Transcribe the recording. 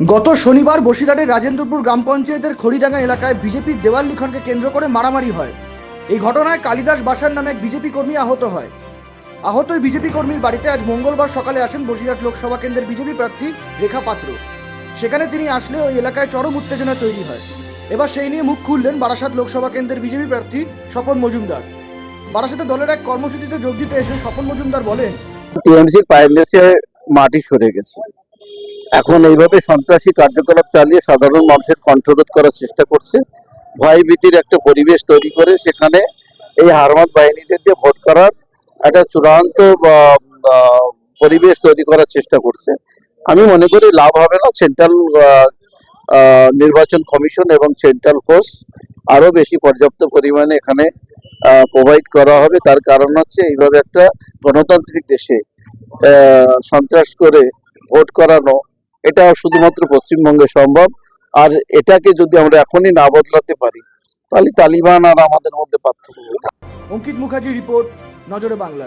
গত শনিবার বসিরহাটের রাজেন্দ্রপুর গ্রাম পঞ্চায়েতের খড়িডাঙ্গা এলাকায় বিজেপির দেওয়াল লিখনকে কেন্দ্র করে মারামারি হয়। এই ঘটনায় কালিদাস বাসার নামে এক বিজেপি কর্মী আহত হয়। আহত ওই বিজেপি কর্মীর বাড়িতে আজ মঙ্গলবার সকালে আসেন বসিরহাট লোকসভা কেন্দ্রের বিজেপি প্রার্থী রেখা পাত্র। সেখানে তিনি আসলে ওই এলাকায় চরম উত্তেজনা তৈরি হয়। এবার সেই নিয়ে মুখ খুললেন বারাসাত লোকসভা কেন্দ্রের বিজেপি প্রার্থী স্বপন মজুমদার। বারাসাতে দলের এক কর্মসূচিতে যোগ দিতে এসে স্বপন মজুমদার বলেন, টিএমসির পায়ের মাটি সরে গেছে। এখন এইভাবে সন্ত্রাসী কার্যকলাপ চালিয়ে সাধারণ মানুষের কণ্ঠরোধ করার চেষ্টা করছে। ভয় ভীতির একটা পরিবেশ তৈরি করে সেখানে এই হারমাত বাহিনীদের দিয়ে ভোট করার একটা চূড়ান্ত পরিবেশ তৈরি করার চেষ্টা করছে। আমি মনে করি লাভ হবে না। সেন্ট্রাল নির্বাচন কমিশন এবং সেন্ট্রাল ফোর্স আরও বেশি পর্যাপ্ত পরিমাণে এখানে প্রোভাইড করা হবে। তার কারণ হচ্ছে এইভাবে একটা গণতান্ত্রিক দেশে সন্ত্রাস করে ভোট করানো এটা শুধুমাত্র পশ্চিমবঙ্গে সম্ভব। আর এটাকে যদি আমরা এখনই না বদলাতে পারি, তাহলে তালিবান আর আমাদের মধ্যে পার্থক্য অঙ্কিত মুখার্জি রিপোর্ট, নজরে বাংলা।